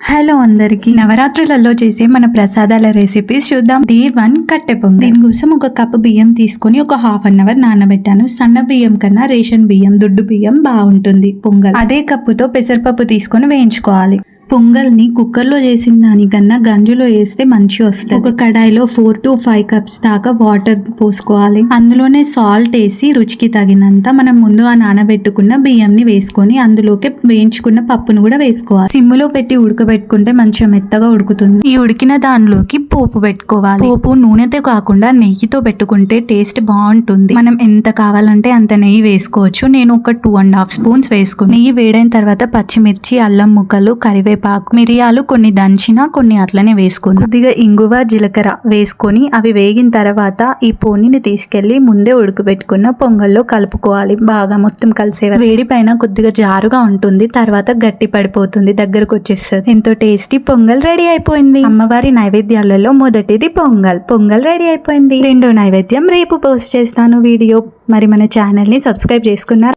Hello అందరికి. నవరాత్రులలో చేసే మన ప్రసాదాల రెసిపీస్ చూద్దాం. డే వన్ కట్టె దీని దీనికోసం ఒక కప్పు బియ్యం తీసుకొని ఒక హాఫ్ అన్ అవర్ నానబెట్టాను. సన్న బియ్యం కన్నా రేషన్ బియ్యం దుడ్డు బియ్యం బాగుంటుంది పొంగల్. అదే కప్పుతో పెసరపప్పు తీసుకొని వేయించుకోవాలి. పొంగల్ని కుక్కర్లో చేసిన దానికన్నా గంజులో వేస్తే మంచి వస్తుంది. ఒక కడాయిలో ఫోర్ టు ఫైవ్ కప్స్ దాకా వాటర్ పోసుకోవాలి. అందులోనే సాల్ట్ వేసి రుచికి తగినంత మనం ముందు ఆ నానబెట్టుకున్న బియ్యంని వేసుకొని అందులోకి వేయించుకున్న పప్పును కూడా వేసుకోవాలి. సిమ్లో పెట్టి ఉడకబెట్టుకుంటే మంచిగా మెత్తగా ఉడుకుతుంది. ఈ ఉడికిన దానిలోకి పోపు పెట్టుకోవాలి. పోపు నూనెతో కాకుండా నెయ్యితో పెట్టుకుంటే టేస్ట్ బాగుంటుంది. మనం ఎంత కావాలంటే అంత నెయ్యి వేసుకోవచ్చు. నేను ఒక టూ అండ్ హాఫ్ స్పూన్స్ వేసుకుని నెయ్యి వేడైన తర్వాత పచ్చిమిర్చి అల్లం ముక్కలు కరివేపాకు మిరియాలు కొన్ని దంచిన కొన్ని అట్లనే వేసుకుని. కొద్దిగా ఇంగువ జీలకర్ర వేసుకొని అవి వేగిన తర్వాత ఈ పోనీని తీసుకెళ్ళి ముందే ఉడకబెట్టుకున్న పొంగల్లో కలుపుకోవాలి. బాగా మొత్తం కలిసే వేడి పైన కొద్దిగా జారుగా ఉంటుంది. తర్వాత గట్టి పడిపోతుంది. దగ్గరకు వచ్చేస్తుంది. ఎంతో టేస్టీ పొంగల్ రెడీ అయిపోయింది. అమ్మవారి నైవేద్యాలలో మొదటిది పొంగల్. పొంగల్ రెడీ అయిపోయింది. రెండో నైవేద్యం రేపు పోస్ట్ చేస్తాను వీడియో. మరి మన ఛానల్ని సబ్స్క్రైబ్ చేసుకున్నారు?